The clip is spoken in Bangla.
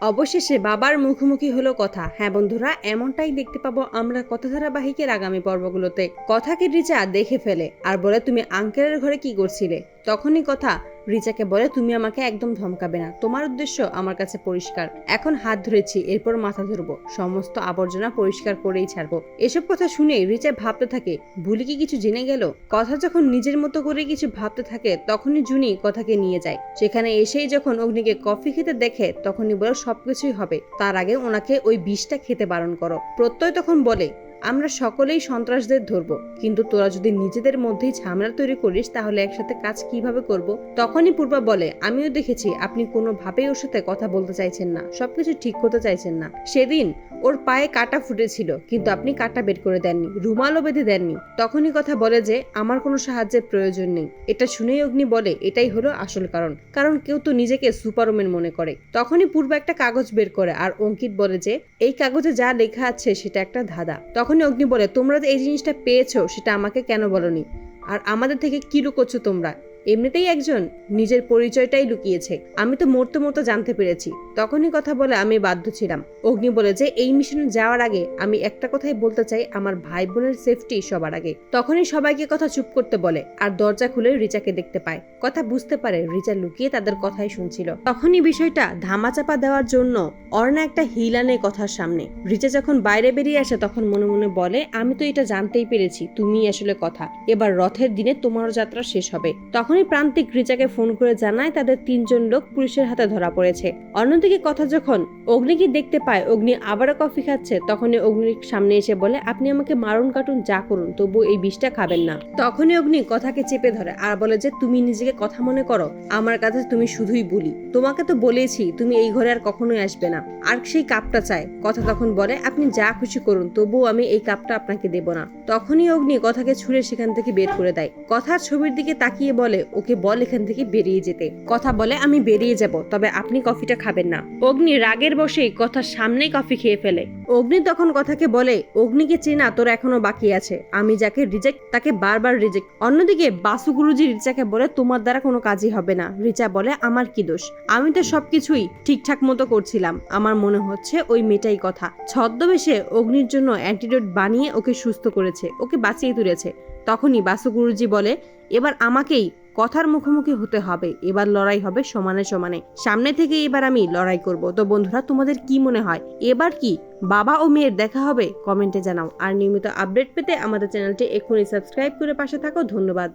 অবশেষে বাবার মুখোমুখি হলো কথা। হ্যাঁ বন্ধুরা, এমনটাই দেখতে পাবো আমরা কথা ধারাবাহিকের আগামী পর্বগুলোতে। কথাকে রিচা দেখে ফেলে। আর বলে, তুমি আঙ্কেলের ঘরে কি করছিলে? তখনই কথা রিচাকে বলে, তুমি আমাকে একদম ধমকাবে না। তোমার উদ্দেশ্য আমার কাছে পরিষ্কার। এখন হাত ধরেছি, এরপর মাথা ধরবো। সমস্ত আবর্জনা পরিষ্কার করেই ছাড়বো। এসব কথা শুনে রিচা ভাবতে থাকে, ভুলি কি কিছু জেনে গেল? কথা যখন নিজের মতো করে কিছু ভাবতে থাকে, তখনই জুনি কথাকে নিয়ে যায়। সেখানে এসেই যখন অগ্নিকে কফি খেতে দেখে, তখনই বলে, সবকিছুই হবে। তার আগে ওনাকে ওই বিষটা খেতে বারণ করো। প্রত্যয় তখন বলে আমরা সকলেই সন্ত্রাসদের ধরবো। কিন্তু তোরা যদি নিজেদের মধ্যেই ঝামেলা তৈরি করিস, তাহলে একসাথে কাজ কীভাবে করব? তখনই পূর্বা বলে, আমিও দেখেছি আপনি কোনোভাবেই ওর সাথে কথা বলতে চাইছেন না, সবকিছু ঠিক করতে চাইছেন না। সেদিন ওর পায়ে কাটা ফুটেছিল, কিন্তু আপনি কাটা বের করে দেননি, রুমালও বেঁধে দেননি। তখনই কথা বলে যে, আমার কোনো সাহায্যের প্রয়োজন নেই। এটা শুনেই অগ্নি বলে, এটাই হলো আসল কারণ কারণ কেউ তো নিজেকে সুপারম্যান মনে করে। তখনই পূর্ব একটা কাগজ বের করে, আর অঙ্কিত বলে যে, এই কাগজে যা লেখা আছে, সেটা একটা ধাঁধা। তখনই অগ্নি বলে, তোমরা যে এই জিনিসটা পেয়েছ, সেটা আমাকে কেন বলনি? আর আমাদের থেকে কী লুকোচ্ছ তোমরা? এমনিতেই একজন, নিজের পরিচয়টাই লুকিয়েছে। আমি তো মরতে মরতে জানতে পেরেছি। তখনই কথা বলে আমি বাধ্য ছিলাম। অগ্নি বলে যে, এই মিশনে যাওয়ার আগে আমি একটা কথাই বলতে চাই আমার ভাই বোনের সেফটি সবার আগে। তখনই সবাইকে কথা চুপ করতে বলে, আর দরজা খুলে রিচাকে দেখতে পায়। কথা বুঝতে পারে রিচা লুকিয়ে তাদের কথাই শুনছিল। তখনই বিষয়টা ধামাচাপা দেওয়ার জন্য অর্ণা একটা হিল আনে কথার সামনে। রিচা যখন বাইরে বেরিয়ে আসে, তখন মনে মনে বলে, আমি তো এটা জানতেই পেরেছি তুমি আসলে কথা। এবার রথের দিনে তোমার যাত্রা শেষ হবে। তখনই প্রান্তিক রিচাকে ফোন করে জানায় তাদের তিনজন লোক পুলিশের হাতে ধরা পড়েছে। অন্যদিকে কথা যখন অগ্নিকে দেখতে পায়, অগ্নি আবারও কফি খাচ্ছে, তখনই অগ্নির সামনে এসে বলে, আপনি আমাকে মারণ কাটুন, যা করুন, তবু এই বিষটা খাবেন না। তখনই অগ্নি কথাকে চেপে ধরে আর বলে যে, তুমি নিজেকে কথা মনে করো, আমার কাছে তুমি শুধুই বলি। তোমাকে তো বলেছি, তুমি এই ঘরে আর কখনোই আসবে না। আর সেই কাপটা চায় কথা তখন বলে, আপনি যা খুশি করুন তবুও আমি এই কাপটা আপনাকে দেব না। তখনই অগ্নি কথাকে ছুঁড়ে সেখান থেকে বের করে দেয়। কথার ছবির দিকে তাকিয়ে বলে ওকে বল এখান থেকে বেরিয়ে যেতে। কথা বলে, আমি বেরিয়ে যাব, তবে আপনি কফিটা খাবেন না। অগ্নি রাগের বসেই কথার সামনেই কফি খেয়ে ফেলে। অগ্নি তখন কথাকে বলে, অগ্নিকে চেনা, তোর এখনও বাকি আছে। আমি যাকে রিজেক্ট তাকে বারবার রিজেক্ট অন্যদিকে বাসু গুরুজি রিচাকে বলে, তোমার দ্বারা কোনো কাজই হবে না। রিচা বলে, আমার কি দোষ? আমি তো সবকিছুই ঠিকঠাক মতো করছিলাম। আমার মনে হচ্ছে ওই মেয়েটাই কথা। ছদ্মবেশে অগ্নির জন্য অ্যান্টিডোট বানিয়ে ওকে সুস্থ করেছে, ওকে বাঁচিয়ে তুলেছে। তখনই বাসু গুরুজি বলে, এবার আমাকেই কথার মুখোমুখি হতে হবে, এবার লড়াই হবে সমানে সমানে। সামনে থেকে এবার আমি লড়াই করব। তো বন্ধুরা, তোমাদের কি মনে হয়? এবার কি? বাবা ও মেয়ের দেখা হবে? কমেন্টে জানাও। আর নিয়মিত আপডেট পেতে আমাদের চ্যানেলটি এক্ষুনি সাবস্ক্রাইব করে পাশে থাকো। ধন্যবাদ।